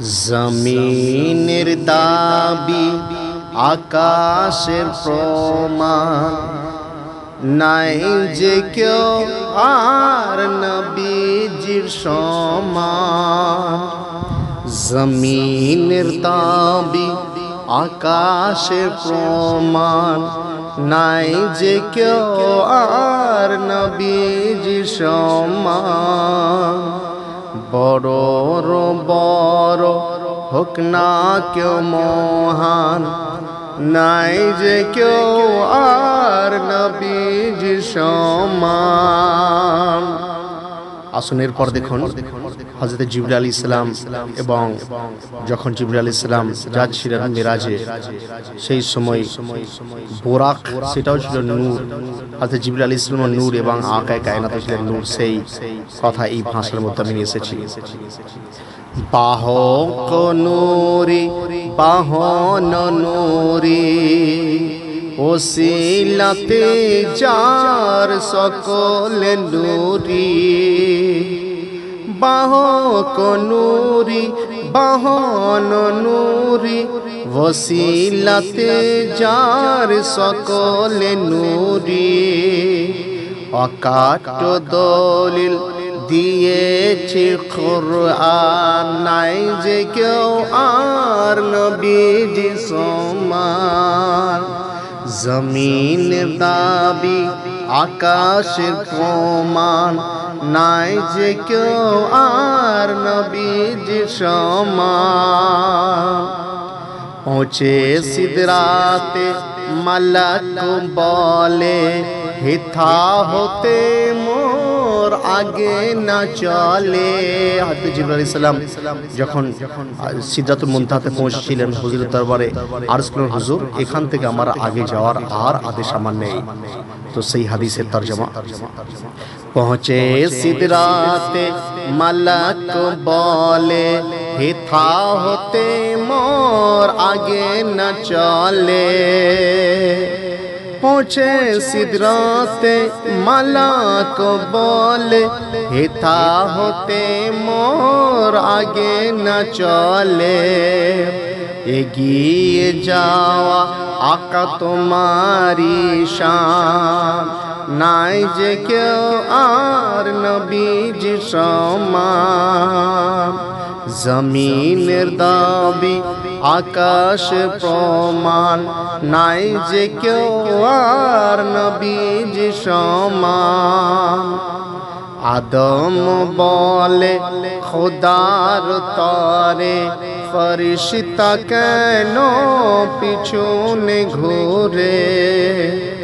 জমিনের দাবি আকাশের প্রমাণ। নাই যে কেউ আর নবীজির সমান। জমিনের দাবি আকাশের প্রমাণ। নাই যে কেউ আর নবীজির সমান। বড় বড় হোক না কেউ মহান নাই যে কেউ আর নবীজ সমান। আসনের পর দেখুন হজরত জিবরা আলী ইসলাম এবং যখন জিবরা আলী ইসলাম রাজ যাচ্ছিলেন মিরাজে, সেই সময় বোরাক, সেটাও ছিল নূর হজরত জিবরা আলী ইসলাম নূর এবং আকায় কায়নাতে ছিলেন নূর, সেই কথা এই ভাষার মধ্যে আমি এসেছি। বাহক নুরি, বাহন নুরি, ওসিলাতে যার সকল নুরি। বাহক নুরি বাহন নুরি ওসিলাতে যার সকল নুরি। অকাট দলিল দিয়েছে কোরআন, নাই যে কেউ আর নবীজি সমান জমিন দাবি আকাশের প্রমাণ নাই যে কেউ আর নবীজি সমান। সিদরাতে মালাক বলে হিথা হতে আগে না চলে। হয়তো জিবরাল ইসলাম যখন সিদ্ধাতুল মুনতাহাতে পৌঁছেছিলেন হুজুরের দরবারে আর হুজুর, এখান থেকে আমার আগে যাওয়ার আর আদেশ আমার নেই। তো সেই হাদিসের তর্জমা। পৌঁছে সিদরাতে মালাক বলে হেথা হতে মোর আগে না চলে। পৌঁছে সিদরাতে মালাক বলে হেথা হতে মোর আগে না চলে। এগিয়ে যাওয়া আকা তোমারি শান। নাই যে কেউ আর নবীজ সমান জমিনের দাবি, আকাশ প্রমাণ। নাই যে কেউ আর নবীজ সমান। আদম বলে, খোদার তরে ফরিশতা কেন পিছনে ঘুরে?